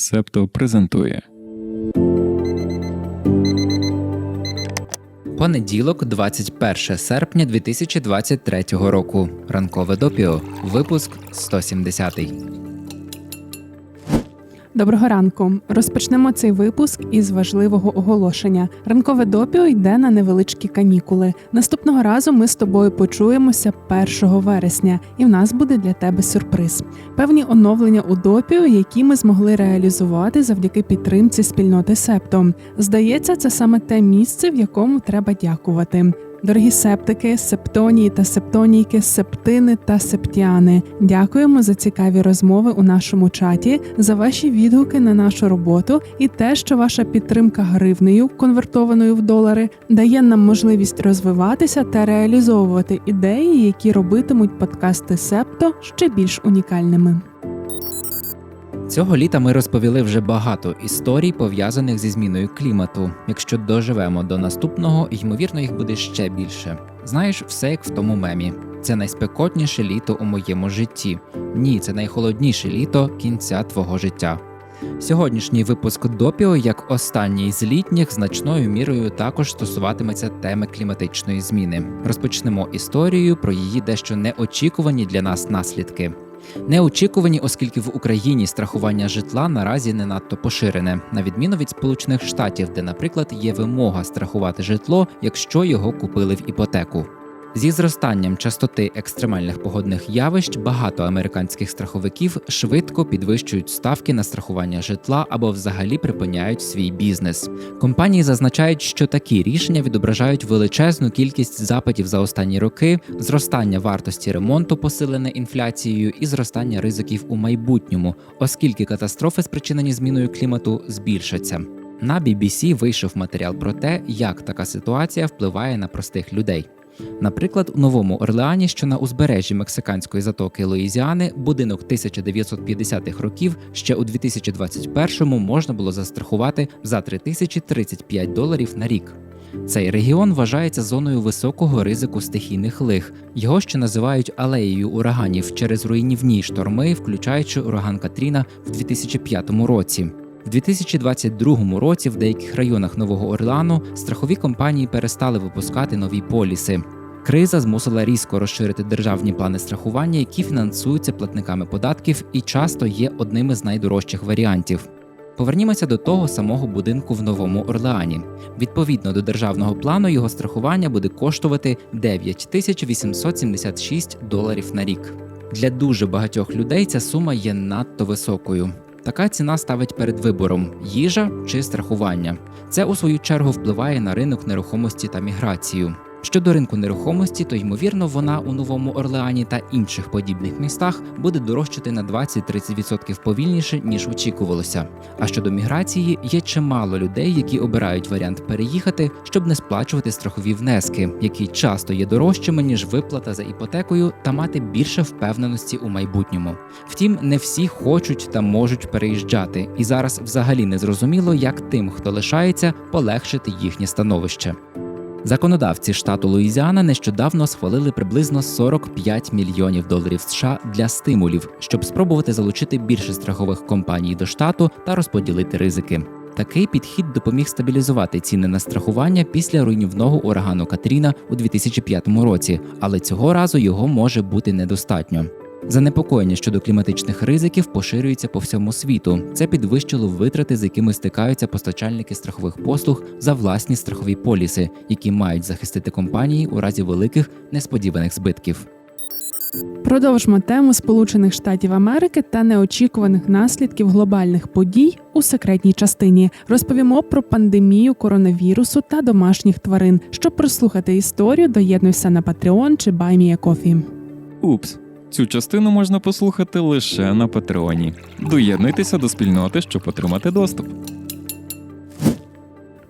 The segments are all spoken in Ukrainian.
Септо презентує Понеділок, 21 серпня 2023 року. Ранкове допіо. Випуск 170. Доброго ранку. Розпочнемо цей випуск із важливого оголошення. Ранкове допіо йде на невеличкі канікули. Наступного разу ми з тобою почуємося 1 вересня, і в нас буде для тебе сюрприз. Певні оновлення у допіо, які ми змогли реалізувати завдяки підтримці спільноти Септо. Здається, це саме те місце, в якому треба дякувати. Дорогі септики, септонії та септонійки, септини та септіани. Дякуємо за цікаві розмови у нашому чаті, за ваші відгуки на нашу роботу і те, що ваша підтримка гривнею, конвертованою в долари, дає нам можливість розвиватися та реалізовувати ідеї, які робитимуть подкасти Септо ще більш унікальними. Цього літа ми розповіли вже багато історій, пов'язаних зі зміною клімату. Якщо доживемо до наступного, ймовірно, їх буде ще більше. Знаєш, все як в тому мемі. Це найспекотніше літо у моєму житті. Ні, це найхолодніше літо кінця твого життя. Сьогоднішній випуск допіо, як останній з літніх, значною мірою також стосуватиметься теми кліматичної зміни. Розпочнемо історію про її дещо неочікувані для нас наслідки. Неочікувані, оскільки в Україні страхування житла наразі не надто поширене, на відміну від Сполучених Штатів, де, наприклад, є вимога страхувати житло, якщо його купили в іпотеку. Зі зростанням частоти екстремальних погодних явищ багато американських страховиків швидко підвищують ставки на страхування житла або взагалі припиняють свій бізнес. Компанії зазначають, що такі рішення відображають величезну кількість запитів за останні роки, зростання вартості ремонту, посилене інфляцією, і зростання ризиків у майбутньому, оскільки катастрофи, спричинені зміною клімату, збільшаться. На BBC вийшов матеріал про те, як така ситуація впливає на простих людей. Наприклад, у Новому Орлеані, що на узбережжі мексиканської затоки Луїзіани, будинок 1950-х років ще у 2021-му можна було застрахувати за 3035 доларів на рік. Цей регіон вважається зоною високого ризику стихійних лих. Його ще називають алеєю ураганів через руйнівні шторми, включаючи ураган Катріна в 2005 році. В 2022 році в деяких районах Нового Орлеану страхові компанії перестали випускати нові поліси. Криза змусила різко розширити державні плани страхування, які фінансуються платниками податків і часто є одним із найдорожчих варіантів. Повернімося до того самого будинку в Новому Орлеані. Відповідно до державного плану, його страхування буде коштувати 9876 доларів на рік. Для дуже багатьох людей ця сума є надто високою. Така ціна ставить перед вибором їжа чи страхування. Це у свою чергу впливає на ринок нерухомості та міграцію. Щодо ринку нерухомості, то ймовірно вона у Новому Орлеані та інших подібних містах буде дорожчати на 20-30% повільніше ніж очікувалося. А щодо міграції, є чимало людей, які обирають варіант переїхати, щоб не сплачувати страхові внески, які часто є дорожчими ніж виплата за іпотекою, та мати більше впевненості у майбутньому. Втім, не всі хочуть та можуть переїжджати, і зараз взагалі не зрозуміло, як тим, хто лишається, полегшити їхнє становище. Законодавці штату Луїзіана нещодавно схвалили приблизно 45 мільйонів доларів США для стимулів, щоб спробувати залучити більше страхових компаній до штату та розподілити ризики. Такий підхід допоміг стабілізувати ціни на страхування після руйнівного урагану Катріна у 2005 році, але цього разу його може бути недостатньо. Занепокоєння щодо кліматичних ризиків поширюється по всьому світу. Це підвищило витрати, з якими стикаються постачальники страхових послуг за власні страхові поліси, які мають захистити компанії у разі великих несподіваних збитків. Продовжимо тему Сполучених Штатів Америки та неочікуваних наслідків глобальних подій у секретній частині. Розповімо про пандемію коронавірусу та домашніх тварин. Щоб прослухати історію, доєднуйся на Patreon чи BuyMeACoffee. Упс. Цю частину можна послухати лише на Патреоні. Доєднуйтеся до спільноти, щоб отримати доступ.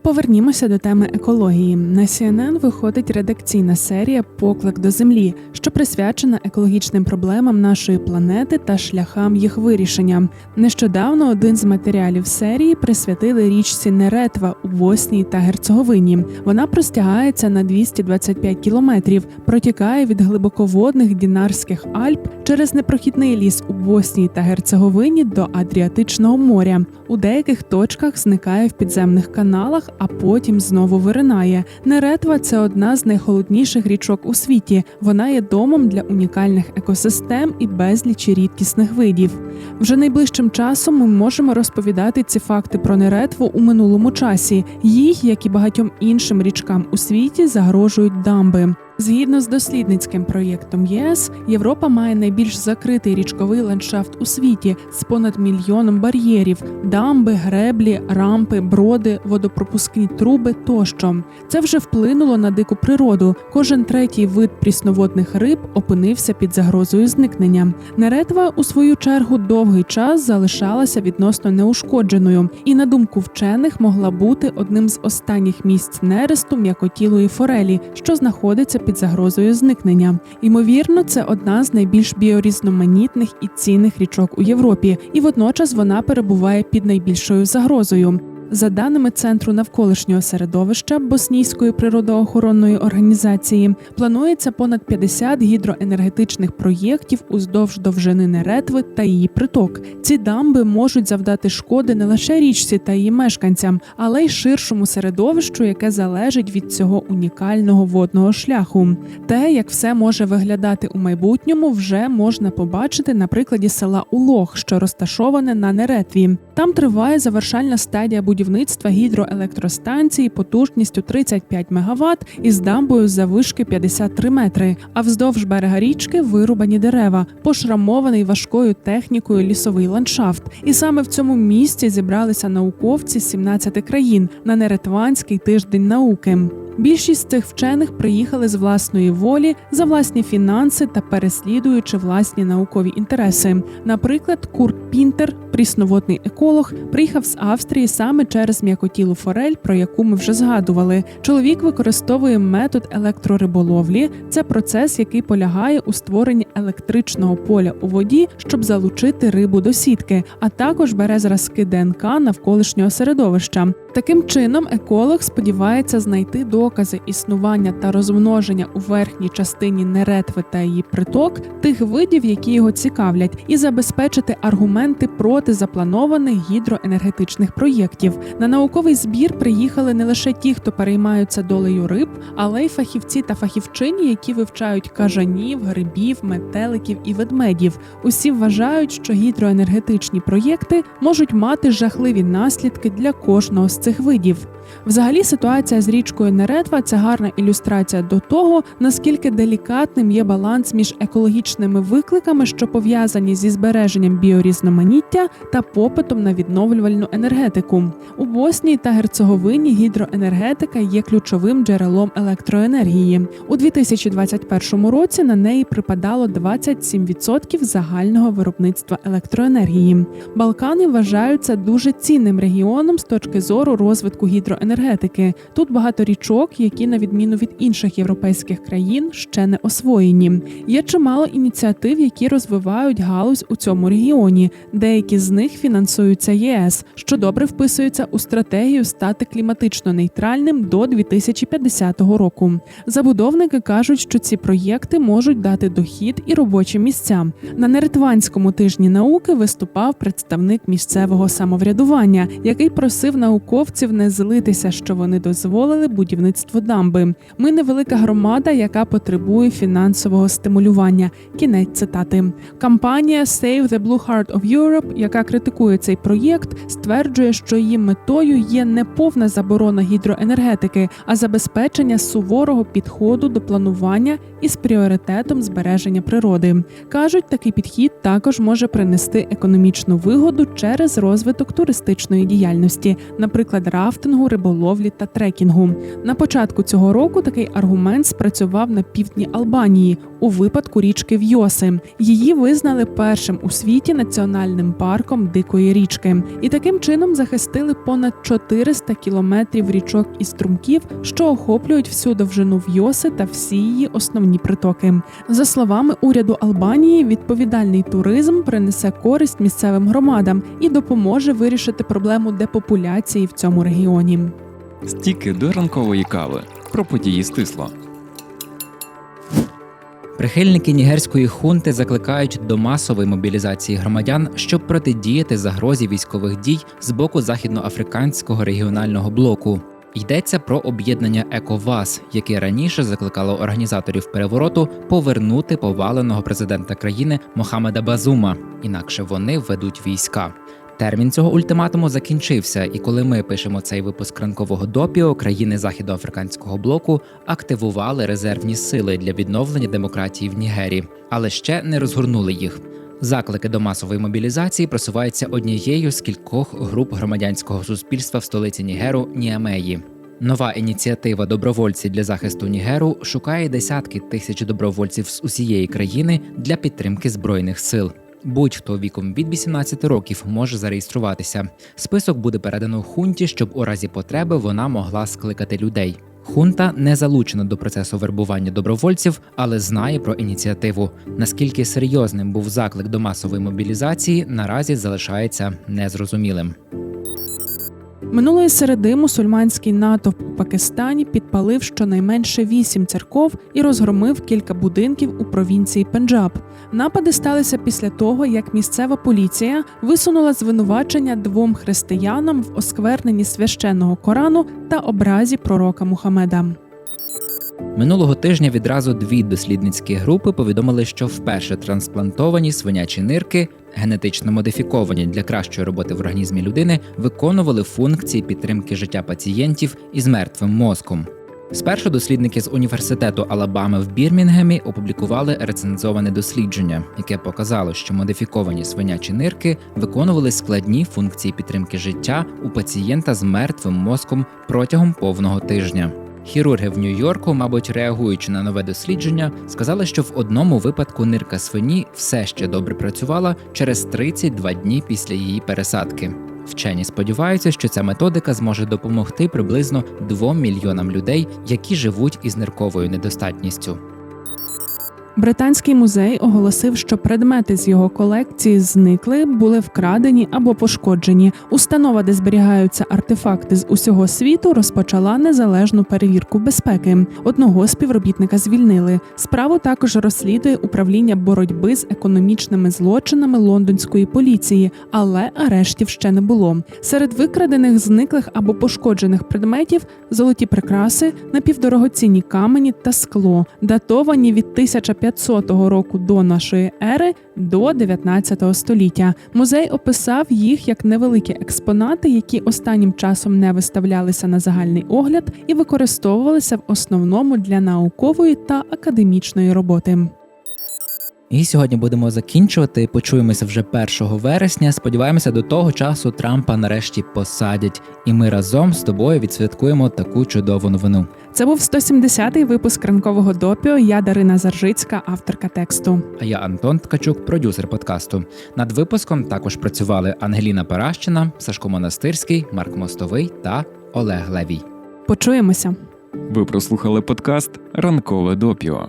Повернімося до теми екології. На CNN виходить редакційна серія Поклик до землі, що присвячена екологічним проблемам нашої планети та шляхам їх вирішення. Нещодавно один з матеріалів серії присвятили річці Неретва у Боснії та Герцеговині. Вона простягається на 225 кілометрів, протікає від глибоководних Дінарських Альп через непрохідний ліс у Боснії та Герцеговині до Адріатичного моря. У деяких точках зникає в підземних каналах, а потім знову виринає. Неретва це одна з найхолодніших річок у світі. Вона є домом для унікальних екосистем і безлічі рідкісних видів. Вже найближчим часом ми можемо розповідати ці факти про Неретву у минулому часі. Їй, як і багатьом іншим річкам у світі, загрожують дамби. Згідно з дослідницьким проєктом ЄС, Європа має найбільш закритий річковий ландшафт у світі з понад мільйоном бар'єрів: дамби, греблі, рампи, броди, водопропускні труби тощо. Це вже вплинуло на дику природу. Кожен третій вид прісноводних риб опинився під загрозою зникнення. Неретва, у свою чергу, довгий час залишалася відносно неушкодженою, і на думку вчених могла бути одним з останніх місць нересту м'якотілої форелі, що знаходиться під загрозою зникнення. Ймовірно, це одна з найбільш біорізноманітних і цінних річок у Європі, і водночас вона перебуває під найбільшою загрозою. За даними Центру навколишнього середовища Боснійської природоохоронної організації, планується понад 50 гідроенергетичних проєктів уздовж довжини Неретви та її приток. Ці дамби можуть завдати шкоди не лише річці та її мешканцям, але й ширшому середовищу, яке залежить від цього унікального водного шляху. Те, як все може виглядати у майбутньому, вже можна побачити на прикладі села Улог, що розташоване на Неретві. Там триває завершальна стадія будівництва гідроелектростанції потужністю 35 МВт із дамбою заввишки 53 метри. А вздовж берега річки вирубані дерева, пошрамований важкою технікою лісовий ландшафт. І саме в цьому місці зібралися науковці з 17 країн на Неретванський тиждень науки. Більшість цих вчених приїхали з власної волі за власні фінанси та переслідуючи власні наукові інтереси. Наприклад, Курт Пінтер, прісноводний еколог, приїхав з Австрії саме через м'якотілу форель, про яку ми вже згадували. Чоловік використовує метод електрориболовлі. Це процес, який полягає у створенні електричного поля у воді, щоб залучити рибу до сітки, а також бере зразки ДНК навколишнього середовища. Таким чином, еколог сподівається знайти докази існування та розмноження у верхній частині неретви та її приток тих видів, які його цікавлять, і забезпечити аргументи проти запланованих гідроенергетичних проєктів. На науковий збір приїхали не лише ті, хто переймаються долею риб, але й фахівці та фахівчині, які вивчають кажанів, грибів, метеликів і ведмедів. Усі вважають, що гідроенергетичні проєкти можуть мати жахливі наслідки для кожного з цих видів. Взагалі, ситуація з річкою Неретва це гарна ілюстрація до того, наскільки делікатним є баланс між екологічними викликами, що пов'язані зі збереженням біорізноманіття та попитом на відновлювальну енергетику. У Боснії та Герцеговині гідроенергетика є ключовим джерелом електроенергії. У 2021 році на неї припадало 27% загального виробництва електроенергії. Балкани вважаються дуже цінним регіоном з точки зору розвитку гідроенергетики. Тут багато річок, які, на відміну від інших європейських країн, ще не освоєні. Є чимало ініціатив, які розвивають галузь у цьому регіоні. Деякі з них фінансуються ЄС, що добре вписується у стратегію стати кліматично нейтральним до 2050 року. Забудовники кажуть, що ці проєкти можуть дати дохід і робочі місця. На Неретванському тижні науки виступав представник місцевого самоврядування, який просив науковців не злитися, що вони дозволили будівництво дамби. Ми невелика громада, яка потребує фінансового стимулювання. Кінець цитати. Кампанія Save the Blue Heart of Europe, яка критикує цей проєкт, стверджує, що її метою є не повна заборона гідроенергетики, а забезпечення суворого підходу до планування із пріоритетом збереження природи. кажуть, такий підхід також може принести економічну вигоду через розвиток туристичної діяльності. Наприклад, наприклад, рафтингу, риболовлі та трекінгу. На початку цього року такий аргумент спрацював на півдні Албанії у випадку річки Вйоси. Її визнали першим у світі національним парком дикої річки, і таким чином захистили понад 400 кілометрів річок і струмків, що охоплюють всю довжину Вйоси та всі її основні притоки. За словами уряду Албанії, відповідальний туризм принесе користь місцевим громадам і допоможе вирішити проблему депопуляції в цьому регіоні. Стіки до ранкової кави. Про події стисло. Прихильники нігерської хунти закликають до масової мобілізації громадян, щоб протидіяти загрозі військових дій з боку західноафриканського регіонального блоку. Йдеться про об'єднання ЕКОВАС, яке раніше закликало організаторів перевороту повернути поваленого президента країни Мохамеда Базума, інакше вони введуть війська. Термін цього ультиматуму закінчився, і коли ми пишемо цей випуск ранкового допіо, країни західноафриканського блоку активували резервні сили для відновлення демократії в Нігері, але ще не розгорнули їх. Заклики до масової мобілізації просуваються однією з кількох груп громадянського суспільства в столиці Нігеру Ніамеї. Нова ініціатива добровольці для захисту Нігеру шукає десятки тисяч добровольців з усієї країни для підтримки збройних сил. Будь-хто віком від 18 років може зареєструватися. Список буде передано хунті, щоб у разі потреби вона могла скликати людей. Хунта не залучена до процесу вербування добровольців, але знає про ініціативу. Наскільки серйозним був заклик до масової мобілізації, наразі залишається незрозумілим. Минулої середи мусульманський натовп у Пакистані підпалив щонайменше вісім церков і розгромив кілька будинків у провінції Пенджаб. Напади сталися після того, як місцева поліція висунула звинувачення двом християнам в оскверненні священного Корану та образі пророка Мухаммеда. Минулого тижня відразу дві дослідницькі групи повідомили, що вперше трансплантовані свинячі нирки, генетично модифіковані для кращої роботи в організмі людини, виконували функції підтримки життя пацієнтів із мертвим мозком. Спершу дослідники з університету Алабами в Бірмінгемі опублікували рецензоване дослідження, яке показало, що модифіковані свинячі нирки виконували складні функції підтримки життя у пацієнта з мертвим мозком протягом повного тижня. Хірурги в Нью-Йорку, мабуть, реагуючи на нове дослідження, сказали, що в одному випадку нирка свині все ще добре працювала через 32 дні після її пересадки. Вчені сподіваються, що ця методика зможе допомогти приблизно 2 мільйонам людей, які живуть із нирковою недостатністю. Британський музей оголосив, що предмети з його колекції зникли, були вкрадені або пошкоджені. Установа, де зберігаються артефакти з усього світу, розпочала незалежну перевірку безпеки. Одного співробітника звільнили. Справу також розслідує управління боротьби з економічними злочинами лондонської поліції, але арештів ще не було. Серед викрадених, зниклих або пошкоджених предметів золоті прикраси, напівдорогоцінні камені та скло, датовані від 1500 року до нашої ери до 19 століття. Музей описав їх як невеликі експонати, які останнім часом не виставлялися на загальний огляд і використовувалися в основному для наукової та академічної роботи. І сьогодні будемо закінчувати. Почуємося вже 1 вересня. Сподіваємося, до того часу Трампа нарешті посадять, і ми разом з тобою відсвяткуємо таку чудову новину. Це був 170-й випуск ранкового допіо. Я Дарина Заржицька, авторка тексту. А я Антон Ткачук, продюсер подкасту. Над випуском також працювали Ангеліна Паращина, Сашко Монастирський, Марк Мостовий та Олег Левій. Почуємося. Ви прослухали подкаст Ранкове допіо.